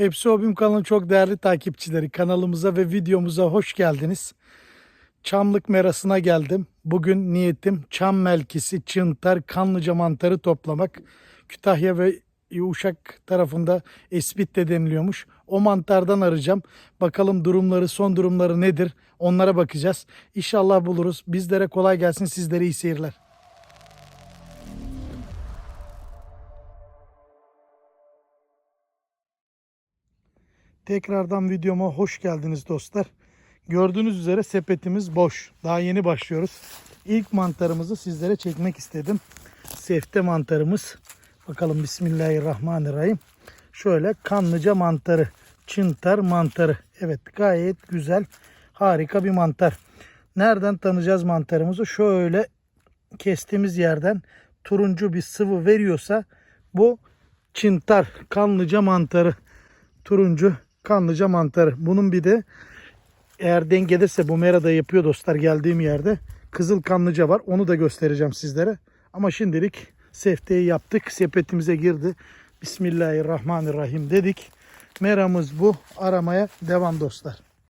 Hepsi Hobim kanalının çok değerli takipçileri. Kanalımıza ve videomuza hoş geldiniz. Çamlık merasına geldim. Bugün niyetim çam melkisi, çıntar, kanlıca mantarı toplamak. Kütahya ve Uşak tarafında espit de deniliyormuş. O mantardan arayacağım. Bakalım durumları, son durumları nedir? Onlara bakacağız. İnşallah buluruz. Bizlere kolay gelsin, sizlere iyi seyirler. Tekrardan videoma hoş geldiniz dostlar. Gördüğünüz üzere sepetimiz boş. Daha yeni başlıyoruz. İlk mantarımızı sizlere çekmek istedim. Sefte mantarımız. Bakalım Bismillahirrahmanirrahim. Şöyle kanlıca mantarı. Çıntar mantarı. Evet gayet güzel. Harika bir mantar. Nereden tanıyacağız mantarımızı? Şöyle kestiğimiz yerden turuncu bir sıvı veriyorsa bu çıntar kanlıca mantarı turuncu kanlıca mantarı. Bunun bir de eğer denk gelirse bu merada yapıyor dostlar geldiğim yerde. Kızıl kanlıca var. Onu da göstereceğim sizlere. Ama şimdilik sefteyi yaptık. Sepetimize girdi. Bismillahirrahmanirrahim dedik. Meramız bu. Aramaya devam dostlar.